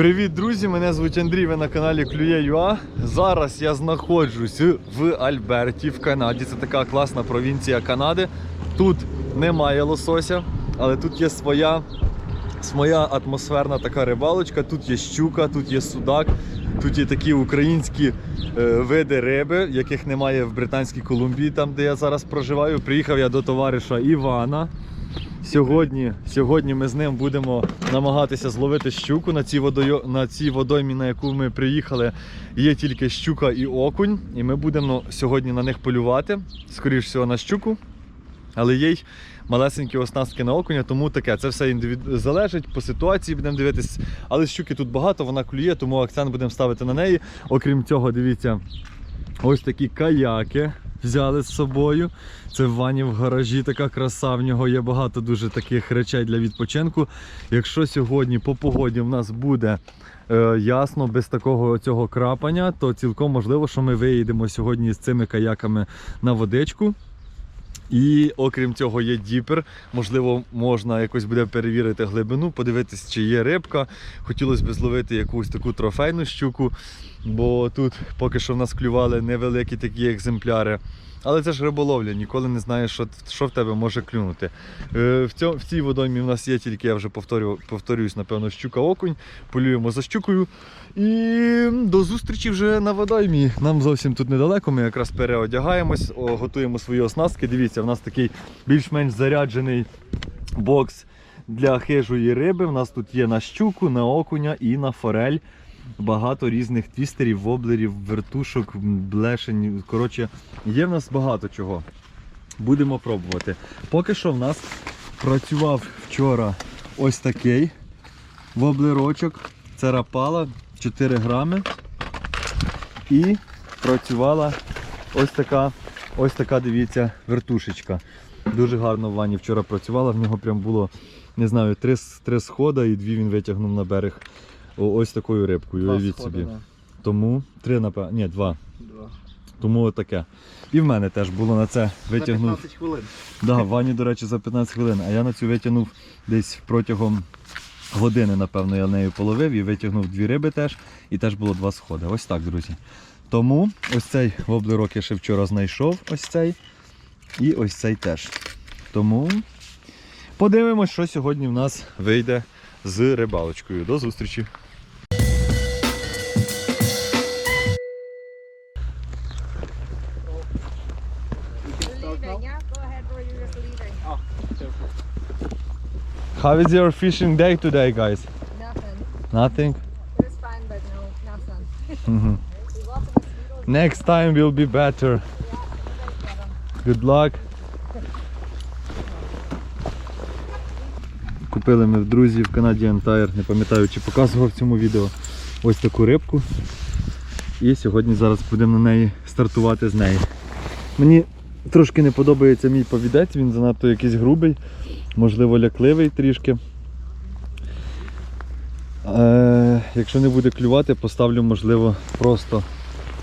Привіт, друзі! Мене звуть Андрій, ви на каналі Клює.ua. Зараз я знаходжусь в Альберті в Канаді. Це така класна провінція Канади. Тут немає лосося, але тут є своя, своя атмосферна така рибалочка. Тут є щука, тут є судак, тут є такі українські е, види риби, яких немає в Британській Колумбії, там де я зараз проживаю. Приїхав я до товариша Івана. Сьогодні, сьогодні ми з ним будемо намагатися зловити щуку на цій, водойо... на цій водоймі, на яку ми приїхали. Є тільки щука і окунь, і ми будемо сьогодні на них полювати. Скоріш всього на щуку, але є й малесенькі оснастки на окуня, тому таке. Це все індивід... залежить по ситуації, будемо дивитись. Але щуки тут багато, вона клює, тому акцент будемо ставити на неї. Окрім цього, дивіться, ось такі каяки взяли з собою. Це в вані в гаражі така краса. В нього є багато дуже таких речей для відпочинку. Якщо сьогодні по погоді в нас буде е, ясно, без такого цього крапання, то цілком можливо, що ми виїдемо сьогодні з цими каяками на водичку. І окрім цього є діпер. Можливо, можна якось буде перевірити глибину, подивитись, чи є рибка. Хотілося б зловити якусь таку трофейну щуку, бо тут поки що в нас клювали невеликі такі екземпляри. Але це ж риболовля, ніколи не знаєш, що, що в тебе може клюнути. Е, в, цьому, в цій водоймі в нас є тільки, я вже повторю, повторююсь, напевно, щука окунь. Полюємо за щукою. І до зустрічі вже на водоймі. Нам зовсім тут недалеко. Ми якраз переодягаємось, о, готуємо свої оснастки. Дивіться, в нас такий більш-менш заряджений бокс для хижої риби. У нас тут є на щуку, на окуня і на форель. Багато різних твістерів, воблерів, вертушок, блешень. Коротше, є в нас багато чого. Будемо пробувати. Поки що в нас працював вчора ось такий воблерочок. Це рапала 4 грами. І працювала ось така, ось така, дивіться, вертушечка. Дуже гарно в ванні вчора працювала. В нього прям було, не знаю, три, три схода і дві він витягнув на берег. О, ось такою рибкою, уявіть собі. Тому три, напевно, ні, два. Тому отаке. І в мене теж було на це витягнув. 15 хвилин. Да, в ванні, до речі, за 15 хвилин. А я на цю витягнув десь протягом години, напевно, я нею половив і витягнув дві риби теж. І теж було два сходи. Ось так, друзі. Тому ось цей воблерок я ще вчора знайшов, ось цей. І ось цей теж. Тому подивимось, що сьогодні в нас вийде з рибалочкою. До зустрічі! Leaving, yeah? Go ahead, bro, you're just leaving. How is your fishing day today, guys? Nothing. Nothing? It was fun, but no, nothing. Mhm. There's lots of mosquitoes. Next time will be better. Yeah, get 'em. Good luck. Купили ми в друзів в Canadian Tire, не пам'ятаю, чи показував в цьому відео ось таку рибку. І сьогодні зараз будемо на неї стартувати з неї. Мені трошки не подобається мій повідець, він занадто якийсь грубий, можливо лякливий трішки. Е, якщо не буде клювати, поставлю, можливо, просто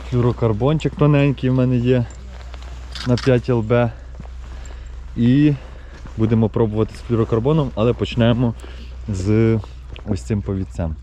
флюрокарбончик тоненький в мене є на 5 ЛБ. І будемо пробувати з флюрокарбоном, але почнемо з ось цим повідцем.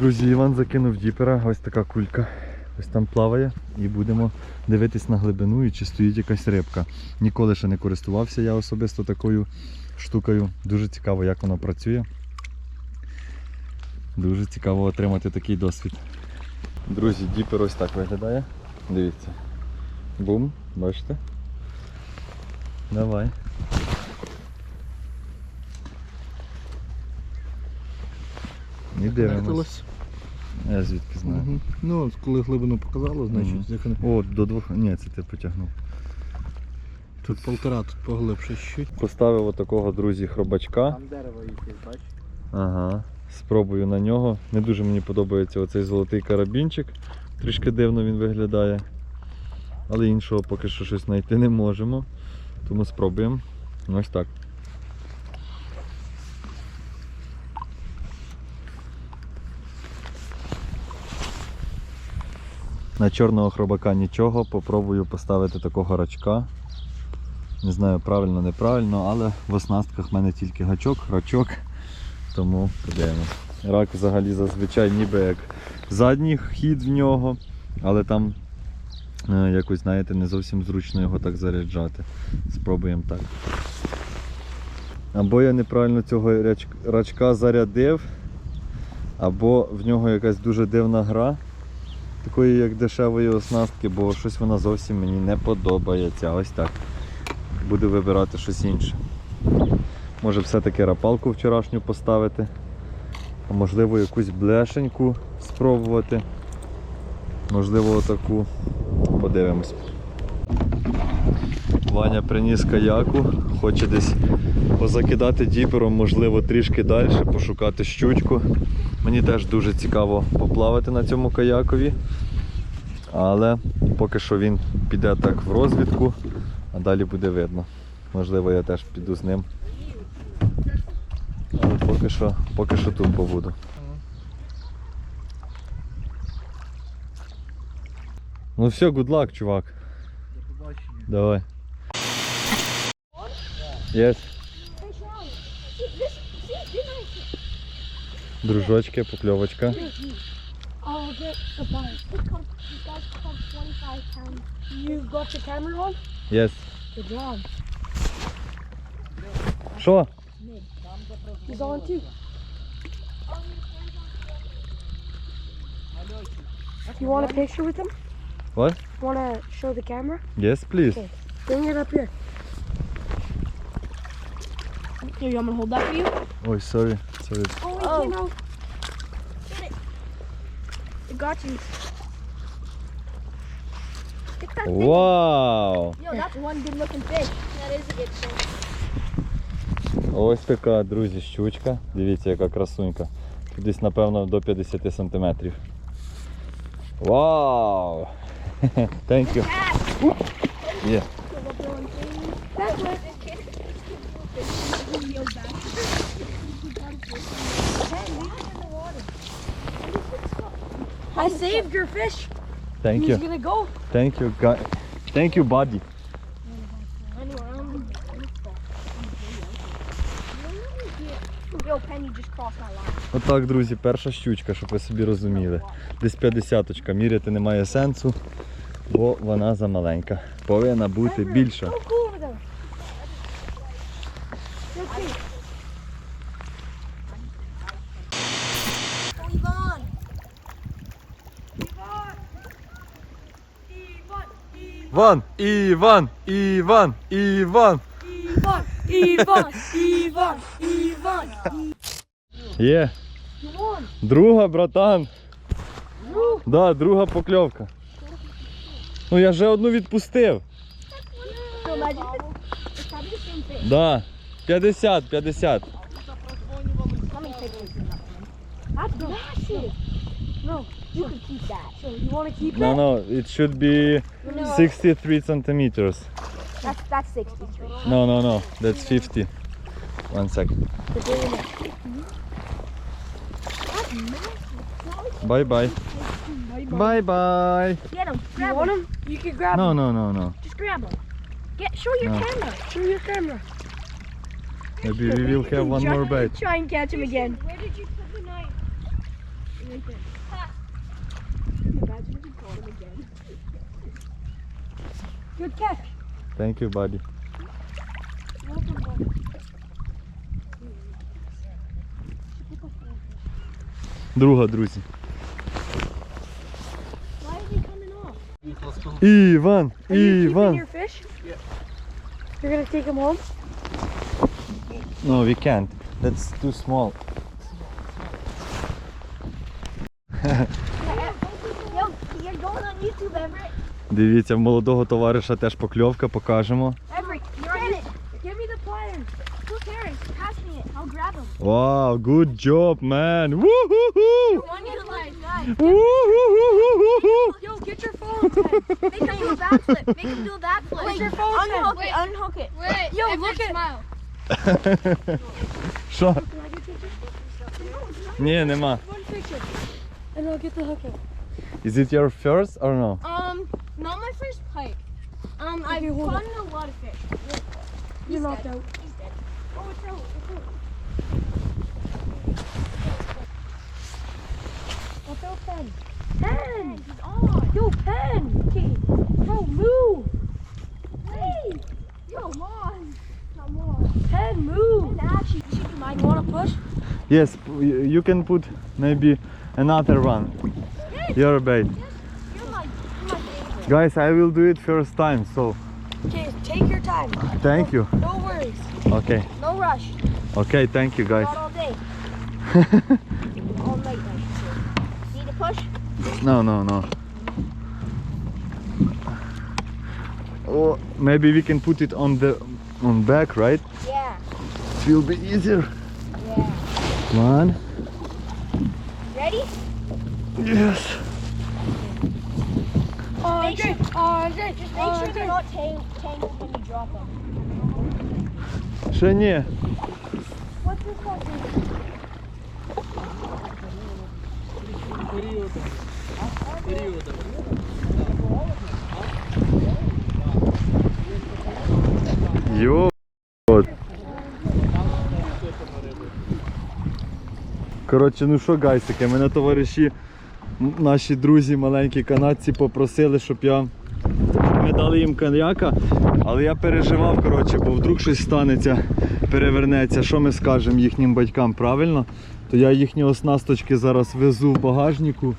Друзі, Іван закинув діпера, ось така кулька. Ось там плаває і будемо дивитись на глибину і чи стоїть якась рибка. Ніколи ще не користувався я особисто такою штукою. Дуже цікаво, як воно працює. Дуже цікаво отримати такий досвід. Друзі, діпер ось так виглядає. Дивіться. Бум, бачите? Давай. І дивимось. Я звідки знаю. Мгм. Ну, от коли глибину показало, значить, вони- О, до двох. Ні, це ти потягнув. тут полтора, тут поглибше чуть. Поставив отакого, друзі, хробачка. Там дерево якесь, бачиш? Ага. Спробую на нього. Не дуже мені подобається оцей золотий карабінчик. Трішки дивно він виглядає. Але іншого поки що щось знайти не можемо. Тому спробуємо. Ось так. На чорного хробака нічого, попробую поставити такого рачка. Не знаю, правильно, неправильно, але в оснастках в мене тільки гачок, рачок. Тому подивимось. Рак взагалі зазвичай ніби як задній хід в нього, але там е, якось, знаєте, не зовсім зручно його так заряджати. Спробуємо так. Або я неправильно цього рачка зарядив, або в нього якась дуже дивна гра, такої як дешевої оснастки, бо щось вона зовсім мені не подобається. Ось так. Буду вибирати щось інше. Може все-таки рапалку вчорашню поставити. А можливо якусь блешеньку спробувати. Можливо отаку. Подивимось. Ваня приніс каяку, хоче десь позакидати діпером, можливо, трішки далі, пошукати щучку. Мені теж дуже цікаво поплавати на цьому каякові. Але поки що він піде так в розвідку, а далі буде видно. Можливо, я теж піду з ним. Але поки що, поки що тут побуду. Ну все, good luck, чувак. До побачення. Давай. Yes. Дружочки, покльовочка. I'll get the bite. This comes, these guys come 25 pounds. You got the camera on? Yes. Good job. Що? He's on too. You want a picture with him? What? Want to show the camera? Yes, please. Okay. Bring it up here. Here, you want me to hold that for you? Ой, sorry. sorry. Oh, it came out. Get it. It got you. Get that thing. Yo, that's one good looking fish. That is a good fish. Ось така, друзі, щучка. Дивіться, яка красунька. Десь, напевно, до 50 сантиметрів. Вау! Thank you. Yeah. That's what I saved your fish. Thank He's you. gonna go. Thank you, guy. Thank you, buddy. Отак, друзі, перша щучка, щоб ви собі розуміли. Десь 50 міряти немає сенсу, бо вона замаленька. Повинна бути більша. Іван! Іван! Іван! Іван! Ivan, Ivan, Ivan, Ivan. Є! Друга, братан! Да, друга покльовка. Ну я вже одну відпустив. Да. 50, 50. Let me take it. That's massive. No, you can keep that. So you want to keep No, it? no, it should be No. 63 centimeters. That's that's 63. No, no, no, that's 50. One second. The bigger one. That's. Bye bye. Bye bye. Get him. Grab you want him? You can grab No, him. no, no, no. No. Just grab him. Get. Show your No. camera. Show your camera. Maybe we will have one try, more bite. Try and catch him again. Where did you put the knife? Imagine if we caught him again. Good catch. Thank you, buddy. Друга, друзі. Why is he coming off? Іван, Are you keeping Іван. your fish? You're gonna take him home? No, we can't. That's too small. Yo, you're going on YouTube, Everett. Дивіться, в молодого товариша теж покльовка, покажемо. Everett, you're on it. Give me the pliers. Who cares? Pass me it. I'll grab him. Вау, good job, man! Woo-hoo-hoo! One you like that. Woo-hoo-hoo-hoo-hoo! Yo, get your phone. Make him do a backflip. Make him do a backflip. Wait, your phone. Unhook it. Unhook it. Wait, Yo, Everett, look at- smile. Що? Ні, нема. One picture. And I'll get the hook in. Is it your first or no? Not my first pike. Um, I've caught a lot of fish. You're knocked out. He's dead. Oh, it's out. It's out. What's out, Pen? Pen! He's on. Yo, Pen! Okay. Bro, move! Hey! Yo, come on. Come on. Pen, move! Pen, actually, should you mind? You wanna push? Yes, you can put maybe another one. Your bait. You're my, you're my favorite. Guys, I will do it first time, so Okay, take your time. thank you. No worries. Okay, No rush. okay, thank you guys. Not all day. all night, I. Need a push? No, no, no. Oh, maybe we can put it on the on back, right? Yeah. It will be easier. Yeah. One. Ready? Yes. Make sure, just make sure they're not tang- tangled when you drop them. Ще ні. What's this one? Йо. Коротше, ну що, гайсики, мене товариші, наші друзі, маленькі канадці попросили, щоб я ми дали їм коньяка, але я переживав, коротше, бо вдруг щось станеться, перевернеться, що ми скажемо їхнім батькам правильно, то я їхні оснасточки зараз везу в багажнику.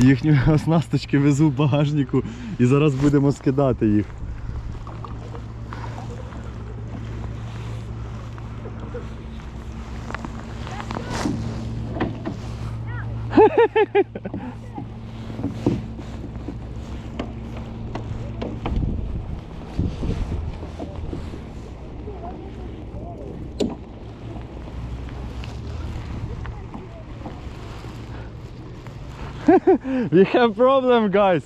Їхні оснасточки везу в багажнику і зараз будемо скидати їх. We have problem, guys.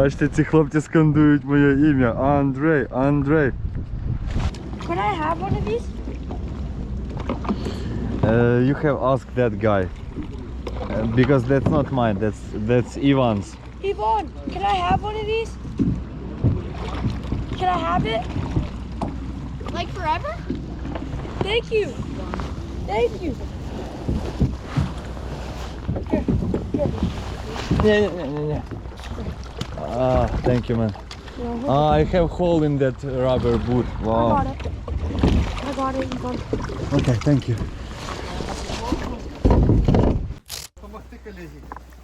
Бачите, ці хлопці скандують моє ім'я. Андрей, Андрей. Could I have one of these? Uh, you have asked that guy. Uh, because that's not mine, that's that's Ivan's. Yvonne, can I have one of these? Can I have it? Like forever? Thank you. Thank you. Yeah, yeah, yeah, yeah. Ah, thank you, man. Ah, I have hole in that rubber boot. I got it. I got it, Yvonne. Okay, thank you.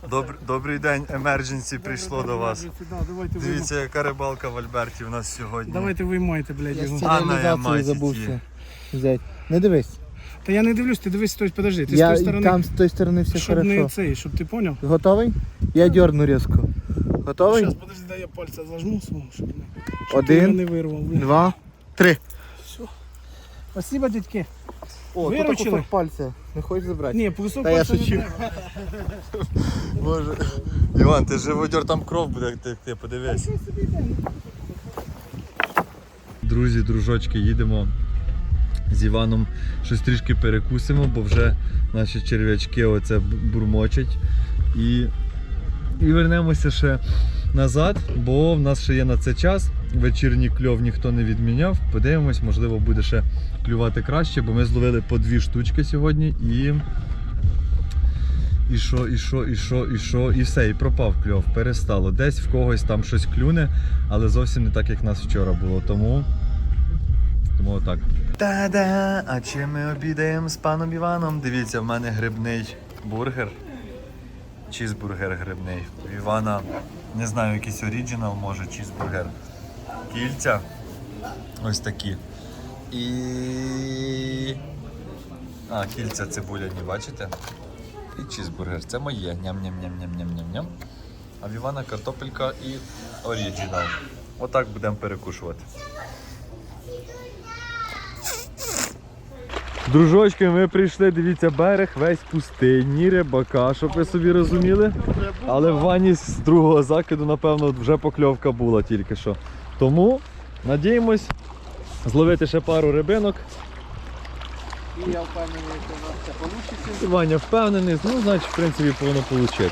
Добр, добрий день, emergency прийшло до вас. Да, давайте Дивіться, яка рибалка в Альберті у нас сьогодні. Давайте виймайте, блядь, його. Анна, я забувся мать взяти. Не дивись. Та я не дивлюсь, ти дивись, стой, подожди. Ти з Я тої сторони, там з тої сторони все щоб хорошо. не цей, щоб ти поняв. Готовий? Я дерну різко. Готовий? Зараз, подожди, дай я пальця зажму свого, щоб, не, щоб Один, не вирвав. два, три. Спасибо, дядьки. О, тут Виручили? кусок пальця. Не хочеш забрати? Ні, кусок Та я пальця не шучу. треба. Боже. Іван, ти живодер, там кров буде текти, подивись. Друзі, дружочки, їдемо з Іваном щось трішки перекусимо, бо вже наші черв'ячки оце бурмочать. І, і вернемося ще назад, бо в нас ще є на це час. Вечірній кльов ніхто не відміняв. Подивимось, можливо, буде ще клювати краще, бо ми зловили по дві штучки сьогодні і. І що, і що, і що, і що, і все, і пропав кльов, перестало. Десь в когось там щось клюне, але зовсім не так, як нас вчора було. Тому. Тому отак. Та-да! А чим ми обідаємо з паном Іваном? Дивіться, в мене грибний бургер. Чізбургер грибний. У Івана, не знаю, якийсь оріджинал, може, чізбургер. Кільця. Ось такі. І. А, кільця цибуляні, бачите? І чізбургер. Це моє. Ням-ням-ням-ням-ням-ням-ням. А в Івана картопелька і оріджинал. Отак будемо перекушувати. Дружочки, ми прийшли, дивіться, берег весь пустий, ні рибака, щоб ви собі розуміли. Але в ванні з другого закиду, напевно, вже покльовка була тільки що. Тому надіємось зловити ще пару рибинок. І я впевнений, що у нас це вийде. Ваня впевнений, ну, значить, в принципі, повинно вийти.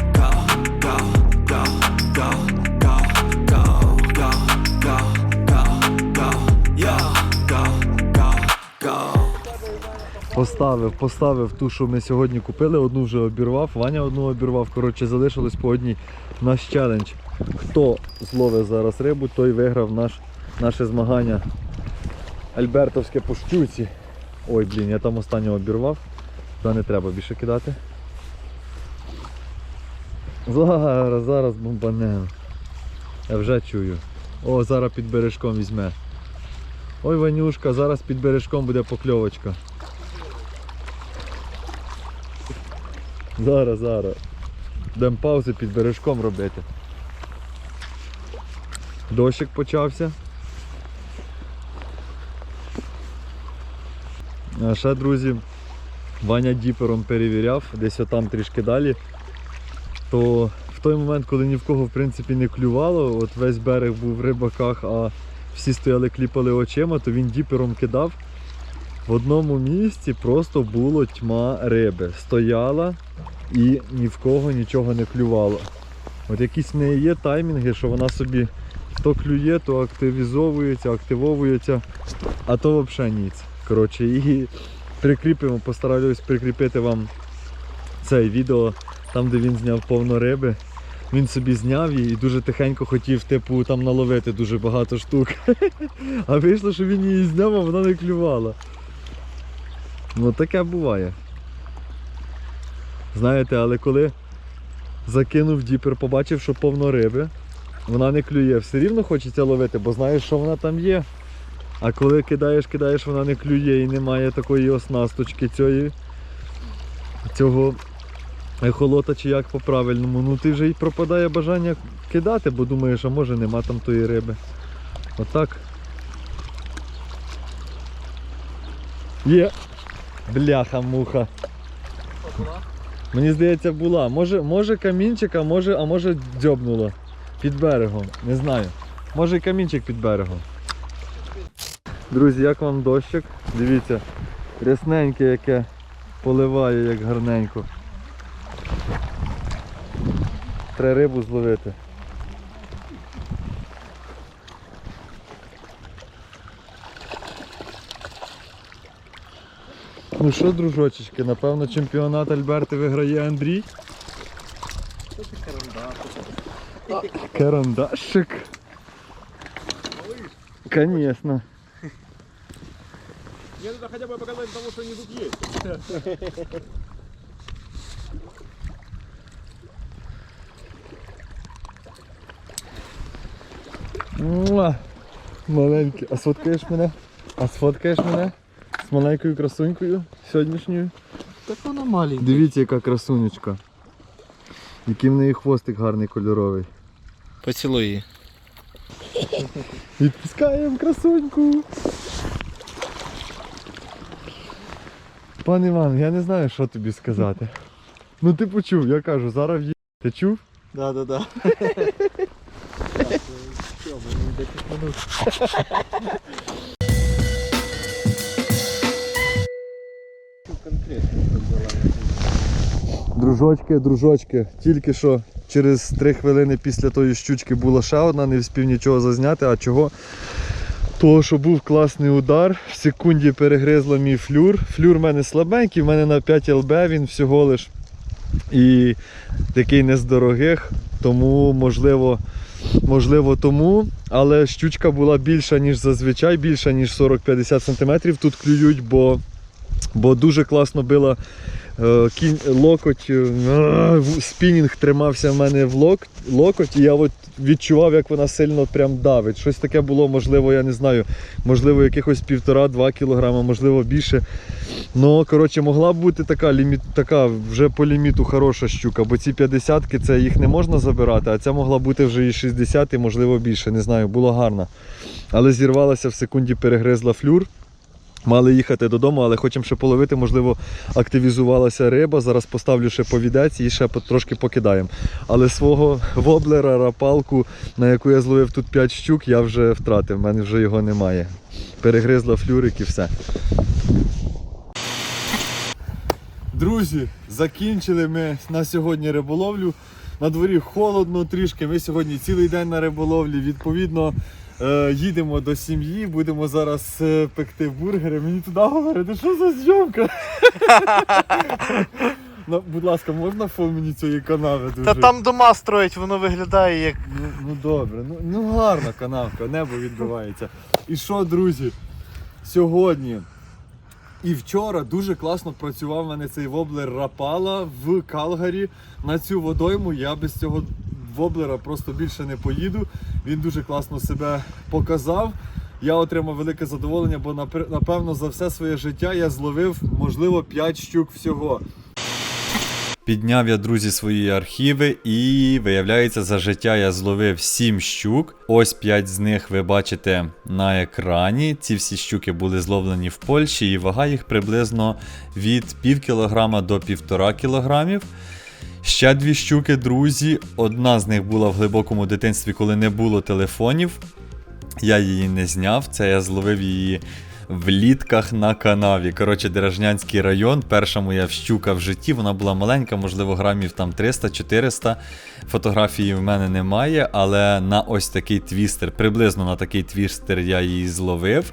Поставив, поставив ту, що ми сьогодні купили, одну вже обірвав, Ваня одну обірвав. Коротше, залишилось по одній наш челендж. Хто зловить зараз рибу, той виграв наш, наше змагання Альбертовське по щуці. Ой, блін, я там останнього обірвав. Туди не треба більше кидати. Зараз, зараз бомбанемо. Я вже чую. О, зараз під бережком візьме. Ой, Ванюшка, зараз під бережком буде покльовочка. Зараз, зараз. Дам паузи під бережком робити. Дощик почався. А ще, друзі, Ваня діпером перевіряв, десь отам трішки далі. То в той момент, коли ні в кого в принципі не клювало, от весь берег був в рибаках, а всі стояли, кліпали очима, то він діпером кидав. В одному місці просто було тьма риби. Стояла і ні в кого нічого не клювало. От якісь в неї є таймінги, що вона собі то клює, то активізовується, активовується, а то взагалі ніц. Коротше, і прикріпимо, постараюсь прикріпити вам це відео, там де він зняв повно риби. Він собі зняв її і дуже тихенько хотів, типу, там наловити дуже багато штук. А вийшло, що він її зняв, а вона не клювала. Ну таке буває. Знаєте, але коли закинув діпер, побачив, що повно риби, вона не клює. Все рівно хочеться ловити, бо знаєш, що вона там є. А коли кидаєш, кидаєш, вона не клює і немає такої оснасточки цієї, цього ехолота чи як по-правильному. Ну ти вже й пропадає бажання кидати, бо думаєш, а може нема там тої риби. Отак. Є. Бляха-муха. Мені здається, була. Може, може камінчик, а може, а може дзьобнуло. Під берегом. Не знаю. Може і камінчик під берегом. Друзі, як вам дощик? Дивіться, рясненьке яке поливає як гарненько. Треба рибу зловити. Ну що, дружочечки, напевно, чемпіонат Альберти виграє Андрій. Карандашик. Конечно. Мне надо хотя бы показать того, что они тут есть. Маленький. А сфоткаєш мене? А сфоткаєш мене? З маленькою красунькою сьогоднішньою? Так вона маленька. Дивіться, яка красунечка. Який в неї хвостик гарний кольоровий. Поцілуй її. Відпускаємо красуньку. Пан Іван, я не знаю, що тобі сказати. Ну ти почув, я кажу, зараз в'їде. Ти чув? Да, да, да. Дружочки, дружочки, тільки що через 3 хвилини після тої щучки була ще одна, не встиг нічого зазняти. А чого? Того, що був класний удар, в секунді перегризла мій флюр. Флюр в мене слабенький, в мене на 5 ЛБ він всього лиш. І такий не з дорогих, тому можливо, можливо тому. Але щучка була більша, ніж зазвичай, більша, ніж 40-50 см. Тут клюють, бо, бо дуже класно била е, кінь, локоть, е, спінінг тримався в мене в лок, локоть, і я от відчував, як вона сильно прям давить. Щось таке було, можливо, я не знаю, можливо, якихось півтора-два кілограма, можливо, більше. Ну, коротше, могла б бути така, ліміт, така вже по ліміту хороша щука, бо ці 50-ки це їх не можна забирати, а ця могла бути вже і 60, і можливо більше. Не знаю, було гарно. Але зірвалася в секунді, перегризла флюр. Мали їхати додому, але хочемо ще половити, можливо, активізувалася риба. Зараз поставлю ще повідець і ще трошки покидаємо. Але свого воблера, рапалку, на яку я зловив тут 5 щук, я вже втратив. в мене вже його немає. Перегризла флюрик і все. Друзі, закінчили ми на сьогодні риболовлю. На дворі холодно трішки. Ми сьогодні цілий день на риболовлі. Відповідно, їдемо до сім'ї, будемо зараз е, пекти бургери. Мені туди говорити, що за зйомка? Ну, будь ласка, можна фон мені цієї канави дуже? Та там дома строять, воно виглядає як. Ну, ну добре, ну, ну гарна канавка, небо відбивається. І що, друзі, сьогодні і вчора дуже класно працював в мене цей воблер Рапала в Калгарі. На цю водойму я без цього воблера просто більше не поїду. Він дуже класно себе показав. Я отримав велике задоволення, бо напевно за все своє життя я зловив, можливо, 5 щук всього. Підняв я, друзі, свої архіви, і виявляється, за життя я зловив 7 щук. Ось 5 з них ви бачите на екрані. Ці всі щуки були зловлені в Польщі, і вага їх приблизно від пів кілограма до півтора кілограмів. Ще дві щуки, друзі. Одна з них була в глибокому дитинстві, коли не було телефонів. Я її не зняв, це я зловив її в літках на канаві. Коротше, Дережнянський район. Перша моя щука в житті. Вона була маленька, можливо, грамів там 300-400. Фотографії в мене немає, але на ось такий твістер, приблизно на такий твістер я її зловив.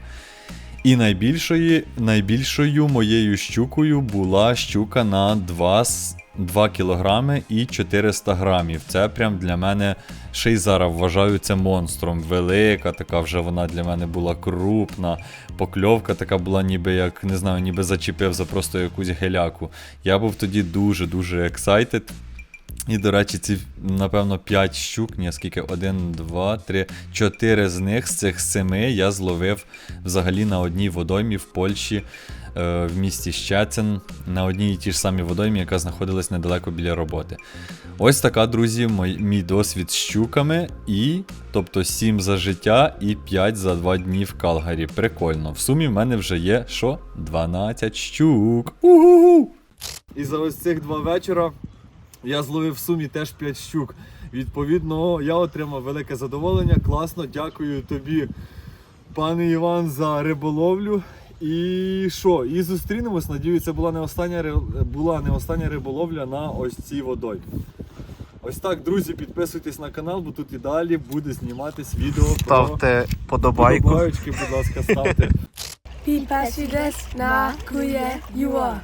І найбільшою, найбільшою моєю щукою була щука на 2, с- 2 кілограми і 400 грамів. Це прям для мене ще й зараз вважаю це монстром. Велика, така вже вона для мене була крупна. Покльовка така була, ніби як не знаю, ніби зачепив за просто якусь геляку. Я був тоді дуже-дуже ексайтед. І, до речі, ці, напевно, 5 щук, ні, скільки? 1, 2, 3, 4 з них, з цих 7 я зловив взагалі на одній водоймі в Польщі, в місті Щецин, на одній і тій ж самій водоймі, яка знаходилась недалеко біля роботи. Ось така, друзі, мой, мій досвід з щуками. І, тобто 7 за життя і 5 за 2 дні в Калгарі. Прикольно. В сумі в мене вже є що? 12 щук. Угу! І за ось цих два вечора я зловив в сумі теж 5 щук. Відповідно, я отримав велике задоволення. Класно, дякую тобі, пане Іван, за риболовлю. І що? І зустрінемось. Надію, це була не остання була не остання риболовля на ось цій водой. Ось так, друзі, підписуйтесь на канал, бо тут і далі буде зніматись відео про Ставте подобайку. Подобаючки, будь ласка, ставте. Підписуйтесь на Кує Юа.